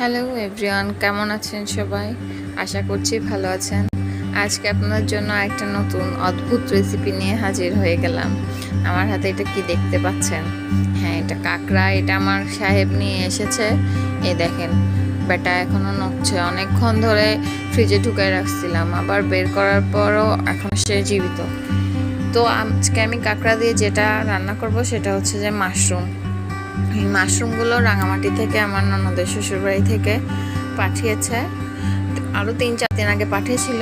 Hello everyone কেমন আছেন সবাই? আশা করছি ভালো আছেন। আজকে আপনার জন্য একটা নতুন অদ্ভুত রেসিপি নিয়ে হাজির হয়ে গেলাম। আমার হাতে এটা কি দেখতে পাচ্ছেন? হ্যাঁ এটা কাঁকড়া। এটা আমার সাহেব নিয়ে এসেছে। এই দেখেন, বেটা এখনও নড়ছে। অনেকক্ষণ ধরে ফ্রিজে ঢুকায় রাখছিলাম। আবার বের করার পরও এখন সে জীবিত। তো আজকে আমি কাঁকড়া দিয়ে যেটা রান্না করব সেটা হচ্ছে যে মাশরুম মাশরুমগুলো রাঙামাটি থেকে আমার ননদের শ্বশুরবাড়ি থেকে পাঠিয়েছে। আরও তিন চার দিন আগে পাঠিয়েছিল।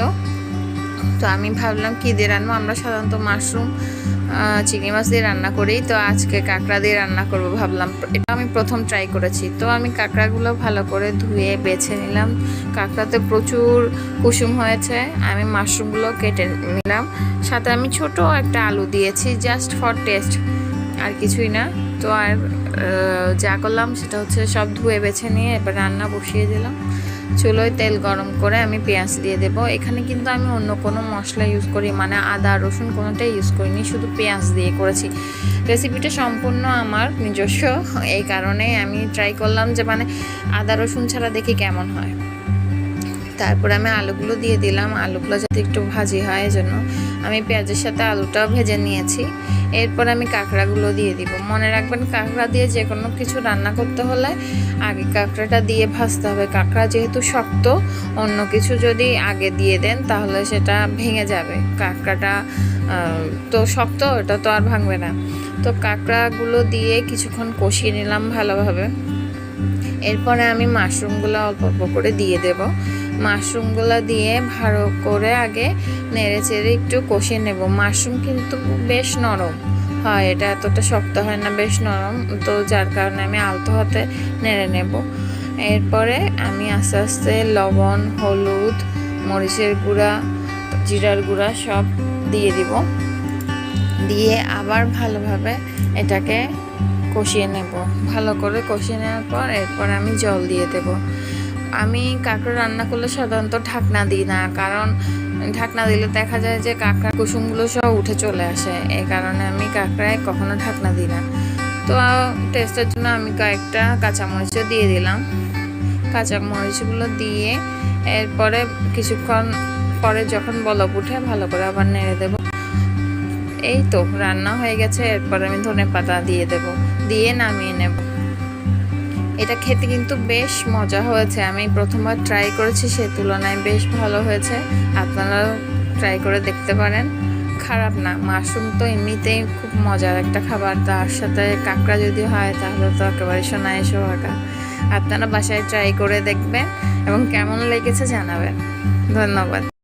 তো আমি ভাবলাম, কী দিয়ে রান্না? আমরা সাধারণত মাশরুম চিংড়ি মাছ দিয়ে রান্না করি তো আজকে কাঁকড়া দিয়ে রান্না করব ভাবলাম। এটা আমি প্রথম ট্রাই করেছি। তো আমি কাঁকড়াগুলো ভালো করে ধুয়ে বেছে নিলাম। কাঁকড়াতে প্রচুর কুসুম হয়েছে। আমি মাশরুমগুলো কেটে নিলাম। সাথে আমি ছোট একটা আলু দিয়েছি জাস্ট ফর টেস্ট আর কিছুই না। তো আর যা করলাম সেটা হচ্ছে সব ধুয়ে বেছে নিয়ে এবার রান্না বসিয়ে দিলাম। চুলোয় তেল গরম করে আমি পেঁয়াজ দিয়ে দেব। এখানে কিন্তু আমি অন্য কোনো মশলা ইউজ করি মানে আদা, রসুন কোনোটাই ইউজ করিনি, শুধু পেঁয়াজ দিয়ে করেছি। রেসিপিটা সম্পূর্ণ আমার নিজস্ব, এই কারণে আমি ট্রাই করলাম যে মানে আদা, রসুন ছাড়া দেখি কেমন হয়। তারপরে আমি আলুগুলো দিয়ে দিলাম। আলুগুলো যাতে একটু ভাজি হয় এজন্য। আমি পেঁয়াজের সাথে আলুটাও ভেজে নিয়েছি। এরপর আমি কাঁকড়াগুলো দিয়ে দিব। মনে রাখবেন, কাঁকড়া দিয়ে যে কোনো কিছু রান্না করতে হলে আগে কাঁকড়াটা দিয়ে ভাজতে হবে। কাঁকড়া যেহেতু শক্ত, অন্য কিছু যদি আগে দিয়ে দেন তাহলে সেটা ভেঙে যাবে। কাঁকড়াটা তো শক্ত, ওটা তো আর ভাঙবে না। তো কাঁকড়াগুলো দিয়ে কিছুক্ষণ কষিয়ে নিলাম ভালোভাবে। এরপরে আমি মাশরুমগুলো অল্প অল্প করে দিয়ে দেব। মাশরুমগুলো দিয়ে ভালো করে আগে নেড়ে চেড়ে একটু কষিয়ে নেব। মাশরুম কিন্তু বেশ নরম। হয়, এটা এতটা শক্ত হয় না, বেশ নরম। তো যার কারণে আমি আলতো হাতে নেড়ে নেব। এরপরে আমি আস্তে আস্তে লবণ, হলুদ, মরিচের গুঁড়া, জিরার গুঁড়া সব দিয়ে দিব। দিয়ে আবার ভালোভাবে এটাকে কষিয়ে নেব। ভালো করে কষিয়ে নেওয়ার পর এরপর আমি জল দিয়ে দেব। আমি কাঁকড়া রান্না করলে সাধারণত ঢাকনা দিই না, কারণ ঢাকনা দিলে দেখা যায় যে কাঁকড়া কুসুমগুলো সব উঠে চলে আসে। এই কারণে আমি কাঁকড়ায় কখনো ঢাকনা দিই না। তো টেস্টের জন্য আমি কয়েকটা কাঁচামরিচও দিয়ে দিলাম। কাঁচামরিচগুলো দিয়ে এরপরে কিছুক্ষণ পরে যখন বলক উঠে ভালো করে আবার নেড়ে দেবো। এই তো, রান্না হয়ে গেছে, এরপর আমি ধনে পাতা দিয়ে দেব। দিয়ে নামিয়ে নেব। এটা খেতে কিন্তু বেশ মজা হয়েছে। আমি প্রথমবার ট্রাই করেছি, সে তুলনায় বেশ ভালো হয়েছে। আপনারাও ট্রাই করে দেখতে পারেন। খারাপ না, মাশরুম তো এমনিতেই খুব মজার একটা খাবার। তার সাথে কাঁকড়া যদি হয়, তাহলে তো একেবারে সোনায় সোহাগা আপনারা বাসায় ট্রাই করে দেখবেন এবং কেমন লেগেছে জানাবেন। ধন্যবাদ।